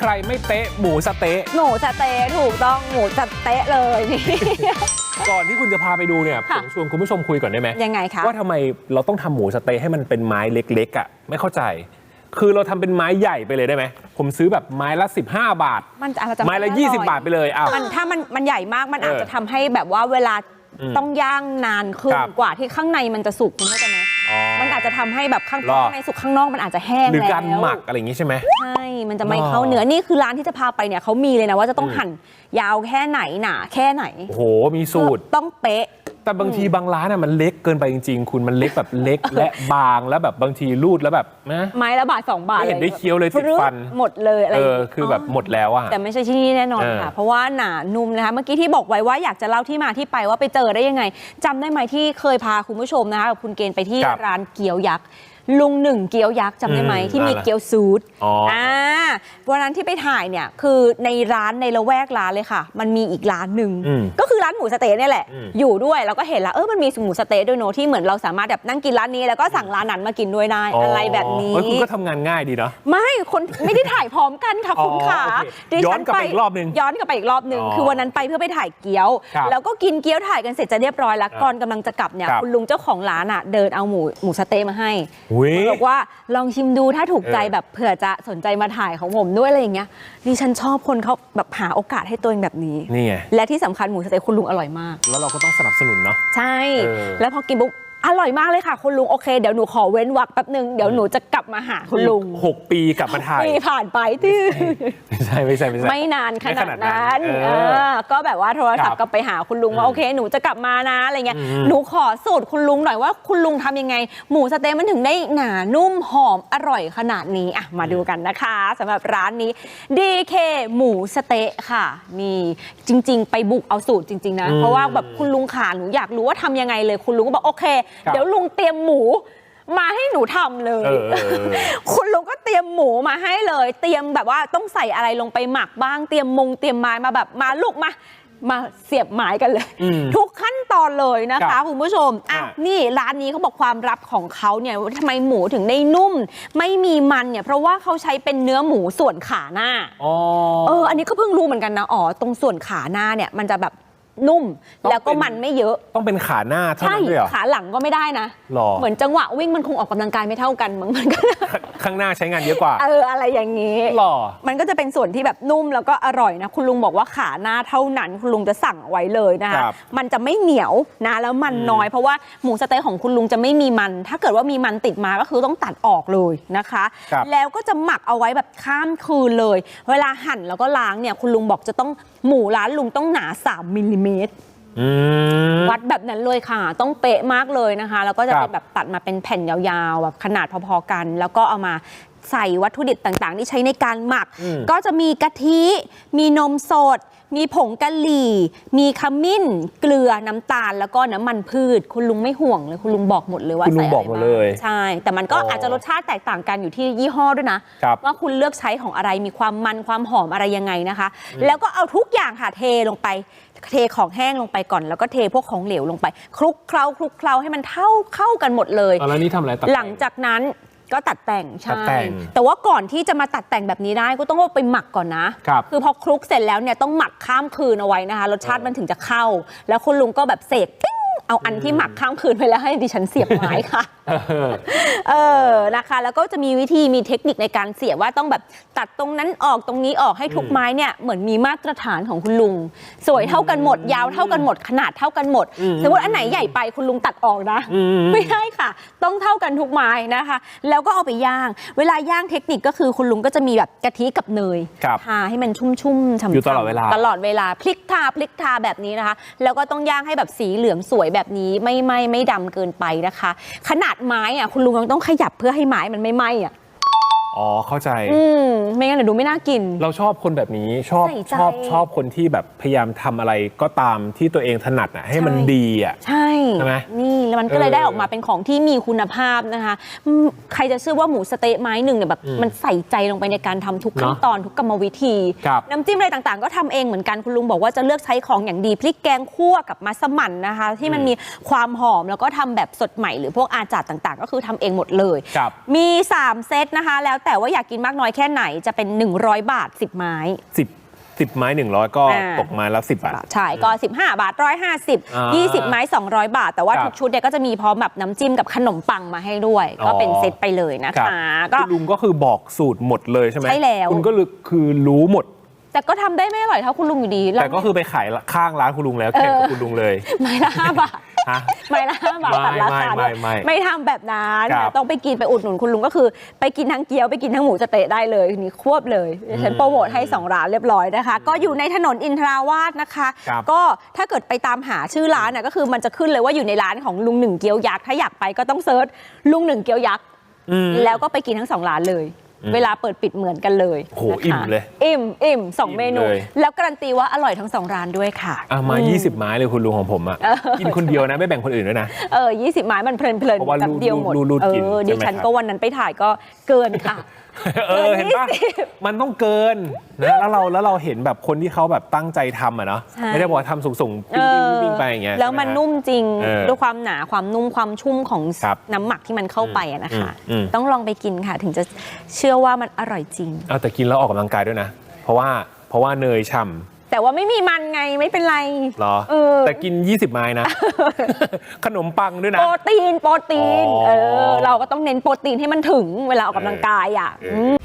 ใครไม่เป๊ะหมูสะเต๊ะ หมูสะเต๊ะถูกต้องหมูสะเต๊ะเลยนี่ ก่อนที่คุณจะพาไปดูเนี่ยผค่ะ มชวนคุณผู้ชมคุยก่อนได้ไหมยังไงคะ ว่าทำไมเราต้องทำหมูสะเต๊ะให้มันเป็นไม้เล็กๆอะไม่เข้าใจ คือเราทำเป็นไม้ใหญ่ไปเลยได้ไหมผมซื้อแบบไม้ละ 15 บาท มันอาจจะไม้ละอร่อย20 บาทไปเลยอ้าว มันถ้ามันมันใหญ่มากมันเอออาจจะทำให้แบบว่าเวลาอืมต้องย่างนานขึ้นครับ กว่าที่ข้างในมันจะสุกคุณเข้าใจไหมอ๋อมันอา จจะทำให้แบบข้างหรอ ข้างในสุกข้างนอกมันอาจจะแห้งหรือแล้วการหมักอะไรอย่างงี้ใช่ไหม ใช่มันจะไม่หรอ เข้าเนื้อนี่คือร้านที่จะพาไปเนี่ยเขามีเลยนะว่าจะต้องอืมหั่นยาวแค่ไหนหนาแค่ไหน โอ้โหมีสูตร ต้องเป๊ะ แต่บางทีบางร้านอะมันเล็กเกินไปจริง ๆ คุณมันเล็กแบบเล็กและบางแล้วแบบบางทีรูดแล้วแบบนะไม้ละบาทสองบาทไม่เห็นได้เคี้ยวเลยติดฟันหมดเลยอะไรเออย่างอเงี้ยคือแบบหมดแล้วอะแต่ไม่ใช่ที่นี่แน่นอนเออค่ะ เพราะว่าหนานุ่มนะคะเมื่อกี้ที่บอกไว้ว่าอยากจะเล่าที่มาที่ไปว่าไปเจอได้ยังไงจำได้ไหมที่เคยพาคุณผู้ชมนะคะกับคุณเกณฑ์ไปที่ครับร้านเกี๊ยวยักษ์ลุงหนึ่งเกี๊ยวยักษ์จำได้ไหมอืมที่มีร้านอะไรเกี๊ยวซูดอ๋ออ่วันนั้นที่ไปถ่ายเนี่ยคือในร้านในละแวกร้านเลยค่ะ มันมีอีกร้านหนึ่งอืมก็คือร้านหมูสะเต๊ะเนี่ยแหละอืมอยู่ด้วยแล้วก็เห็นแล้วเออมันมีหมูสะเต๊ะด้วยเนอะที่เหมือนเราสามารถแบบนั่งกินร้านนี้ แล้วก็สั่งร้านนั้นมากินด้วยได้อะไรแบบนี้เฮ้ยคุณก็ทำงานง่ายดีเนาะไม่คนไม่ได้ถ่ายพร้อมกันค่ะอ๋อคุณขาโอเคดิฉัย้อนกลับไปอีกรอบนึงย้อนกลับไปอีกรอบหนึ่งอ๋อคือวันนั้นไปเพื่อไปถ่ายเกี๊ยวครับแล้วก็กินเกี๊ยวถ่ายกันเสร็จจะเรียบร้อยแล้วครับก่อนกำลังจะกลับเนี่ยครับคุณลุงเจ้าของร้านอะเดินเอาหมูหมูสะเต๊ะมาให้อุ้ยบอกว่าลองชิมดูถ้าถูกใจเออแบบเผื่อจะสนใจมาถ่ายของผมด้วยอะไรอย่างเงี้ยดิฉันชอบคนเขาแบบหาโอกาสให้ตัวเองแบบนี้นี่ไงและที่สำคัญหมูสะเต๊ะคุณลุงอร่อยมาก แล้วเราก็ต้องสนับสนุนเนาะใช่เออแล้วพอกินปุ๊บ อร่อยมากเลยค่ะ คุณลุงโอเค เดี๋ยวหนูขอเว้นวักแป๊บนึง เดี๋ยวหนูจะกลับมาหาคุณลุงหกปีกลับมาถ่ายปีผ่านไปตื้อไม่ใช่ไม่ใช่ไม่ใช่ ไม่นานขนาดไม่ขนาดนั้นั้นนเออเออก็แบบว่าโทรศัพครัท์บก็ไปหาคุณลุงว่าอืมโอเค หนูจะกลับมานะอะไรเงี้ยอืมหนูขอสูตรคุณลุงหน่อยว่าคุณลุงทำยังไง หมูสะเต๊ะมันถึงได้หนานุ่มหอมอร่อยขนาดนี้อะมาดูกันนะคะสำหรับร้านนี้ DK หมูสะเต๊ะค่ะ นี่จริง ๆ ไปบุกเอาสูตรจริง ๆ นะอืมเพราะว่าแบบคุณลุงขาหนูอยากรู้ว่าทำยังไงเลยคุณลุงก็บอกโอเคครับเดี๋ยวลุงเตรียมหมู มาให้หนูทำเลยเออเออเออ คุณลุงก็เตรียมหมูมาให้เลย เตรียมแบบว่าต้องใส่อะไรลงไปหมักบ้าง เตรียมมงเตรียมไม้มาแบบมาลูกมา มาเสียบไม้กันเลย อืมทุกขั้นตอนเลยนะครัคะบคุณผู้ชมอะอะ นี่ร้านนี้เขาบอกความลับของเขาเนี่ยว่าทำไมหมูถึงได้นุ่ม ไม่มีมันเนี่ยเพราะว่าเขาใช้เป็นเนื้อหมูส่วนขาหน้า อ๋อ เออ อันนี้ก็เพิ่งรู้เหมือนกันนะ อ๋อ ตรงส่วนขาหน้าเนี่ย มันจะแบบ นุ่มต้องแล้วก็เป็นมันไม่เยอะ ต้องเป็นขาหน้าเท่าใช่นั้นด้วยเหรอขาหลังก็ไม่ได้นะ หรอ เหมือนจังหวะวิ่งมันคงออกกำลังกายไม่เท่ากันมั้งมันก็ข้างหน้าใช้งานเยอะกว่า เอออะไรอย่างนี้หรอมันก็จะเป็นส่วนที่แบบนุ่มแล้วก็อร่อยนะ คุณลุงบอกว่าขาหน้าเท่านั้น คุณลุงจะสั่งเอาไว้เลยนะคะครับมันจะไม่เหนียวนะแล้วมันอืม น้อยเพราะว่าหมูสะเต๊ะของคุณลุงจะไม่มีมัน ถ้าเกิดว่ามีมันติดมาก็คือต้องตัดออกเลยนะคะ ครับ แล้วก็จะหมักเอาไว้แบบข้ามคืนเลย เวลาหั่นแล้วก็ล้างเนี่ยคุณลุงบอกจะต้องหมูร้านลุงต้องหนา 3มิลลิเมตรอืม วัดแบบนั้นเลยค่ะ ต้องเป๊ะมากเลยนะคะ แล้วก็จะครับเป็นแบบตัดมาเป็นแผ่นยาวๆแบบขนาดพอๆกัน แล้วก็เอามา ใส่วัตถุดิบต่างๆ ที่ใช้ในการหมักอืมก็จะมีกะทิ มีนมสด มีผงกะหรี่ มีขมิ้น เกลือน้ำตาลแล้วก็น้ำมันพืช คุณลุงไม่ห่วงเลย คุณลุงบอกหมดเลยว่าคุณลุใส่งอะไรบอกหมดเลยบ้างใช่ แต่มันก็อ๋อออาจจะรสชาติแตกต่างกันอยู่ที่ยี่ห้อด้วยนะ ครับ ว่าคุณเลือกใช้ของอะไรมีความมันความหอมอะไรยังไงนะคะ แล้วก็เอาทุกอย่างค่ะเทลงไป เทของแห้งลงไปก่อน แล้วก็เทพวกของเหลวลงไป คลุกเคล้าคลุกเคล้าให้มันเท่าเข้ากันหมดเลยเอาแล้วนี่ทำอะไรตัดแต่หลังจากนั้น ก็ตัดแต่งตัใช่ดแต่งแต่ว่าก่อนที่จะมาตัดแต่งแบบนี้ได้ก็ต้องเอาไปหมักก่อนนะครับอพอคลุกเสร็จแล้วเนี่ยต้องหมักข้ามคืนเอาไว้นะคะรสชาติมันถึงจะเข้า แล้วคุณลุงก็แบบเสกปิ้งเอาอันที่หมักข้ามคืนไปแล้วให้ดิฉันเสียบไม้ค่ะ เออเออนะคะแล้วก็จะมีวิธีมีเทคนิคในการเสียบว่าต้องแบบตัดตรงนั้นออกตรงนี้ออกให้ทุกอืมไม้เนี่ยเหมือนมีมาตรฐานของคุณลุง สวยเท่ากันหมด ยาวเท่ากันหมด ขนาดเท่ากันหมดอืมสมมติอันไหนใหญ่ไปคุณลุงตัดออกนะอืมไม่ได้ค่ะ ต้องเท่ากันทุกไม้นะคะ แล้วก็เอาไปย่าง เวลาย่างเทคนิคก็คือคุณลุงก็จะมีแบบกะทิกับเนยครับทาให้มันชุ่มๆฉ่ำๆอยู่ตลอดเวลา ตลอดเวลาพลิกทาพลิกทาแบบนี้นะคะ แล้วก็ต้องย่างให้แบบสีเหลืองสวยแบบนี้ไม่ไหม้ไม่ดำเกินไปนะคะ ขนาดไม้อะคุณลุงยังต้องขยับเพื่อให้ไม้มันไม่ไหม้อะอ๋อเข้าใจ อืมไม่งั้นเดี๋ยวดูไม่น่ากิน เราชอบคนแบบนี้ชอบใส่ใจชอบชอบคนที่แบบพยายามทำอะไรก็ตามที่ตัวเองถนัดอะให้มันใช่ ดีอะ ใช่ใช่ไหมนี่แล้วมันก็เลยเออได้ออกมาเป็นของที่มีคุณภาพนะคะอืมใครจะเชื่อว่าหมูสะเต๊ะไม้หนึ่งเนี่ยแบบอืมมันใส่ใจลงไปในการทำทุกขั้นเนอะตอนทุกกรรมวิธีครับน้ำจิ้มอะไรต่างๆ ก็ทำเองเหมือนกันคุณลุงบอกว่าจะเลือกใช้ของอย่างดีพริกแกงคั่วกับมัสมั่นนะคะ ที่มันอืมมีความหอมแล้วก็ทำแบบสดใหม่หรือพวกอาจาดต่างๆ ก็คือทำเองหมดเลยครับมี 3 เซตนะคะ แล้วแต่ว่าอยากกินมากน้อยแค่ไหนจะเป็น 100 บาท 10 ไม้สิ บสิบไม้หนึ่งร้อยก็อ่า ตกไม้ละสิบบาท ใช่ก็ 15 บาท 150 อ่า20 ไม้ 200 บาท แต่ว่าครับทุกชุดเนี่ยก็จะมีพร้อมแบบน้ำจิ้มกับขนมปังมาให้ด้วย อ๋อ ก็เป็นเซตไปเลยนะครัคะบก็ คุณลุงก็คือบอกสูตรหมดเลยใช่ไหมใช่แล้ว คุณก็เลยคือรู้หมด แต่ก็ทำได้ไม่อร่อยเท่าคุณลุงอยู่ดีแต่ก็คือไปขายข้างร้านคุณลุงแล้วแข่งกับคุณลุงเลยไม้ละ5บาท ฮะ ไม้ละ5บาทไม่ตัดราคาไม่ด้วยไม่ไม่ทำแบบนั้นครับ ต้องไปกินไปอุดหนุนคุณลุงก็คือ ไปกินทั้งเกี๊ยวไปกินทั้งหมูสะเต๊ะได้เลยนี่ควบเลยฉันโปรโมทให้ 2 ร้านเรียบร้อยนะคะ ก็อยู่ในถนนอินทราวาสนะคะ ครับก็ถ้าเกิดไปตามหาชื่อร้านน่ะก็คือมันจะขึ้นเลยว่าอยู่ในร้านของลุงหนึ่งเกี๊ยวยักษ์ถ้าอยากไปก็ต้องเซิร์ชลุงหนึ่งเกี๊ยวยักษ์อืม แล้วก็ไปกินทั้งสองร้านเลย เวลาเปิดปิดเหมือนกันเลยโอ้โหนะคะอิ่มเลยอิ่มอิ่มสองอิ่มเมนูเลยแล้วการันตีว่าอร่อยทั้งสองร้านด้วยค่ะอะมา 20 ไม้เลยคุณลุงของผมอะกินคนเดียวนะ ไม่แบ่งคนอื่นด้วยนะเออ20 ไม้มันเพลินเพลินเพราะว่าแป๊บเดียวหมดรูดรูดเอกินอใช่ดิไหมฉันครับก็วันนั้นไปถ่ายก็เกินค่ะ เออเห็นปะมันต้องเกินนะแล้วเราแล้วเราเห็นแบบคนที่เขาแบบตั้งใจทำอะเนาะใช่ ไม่ได้บอกว่าทำส่งๆปิ้งปิ้งปิ้งไปอย่างเงี้ยแล้วมันใช่ไหฮะ นุ่มจริงเออด้วยความหนาความนุ่มความชุ่มของครับน้ำหมักที่มันเข้าไปอะนะคะ อืมอืม ต้องลองไปกินค่ะ ถึงจะเชื่อว่ามันอร่อยจริง เอาแต่กินแล้วออกกำลังกายด้วยนะ เพราะว่าเพราะว่าเนยฉ่ แต่ว่าไม่มีมันไงไม่เป็นไรำเหรอ เออแต่กิน 20 ไม้นะ ขนมปังด้วยนะ โปรตีนโปรตีน อ๋อ เออ เราก็ต้องเน้นโปรตีนให้มันถึงเวลาออกกำลังกายอะเอออืม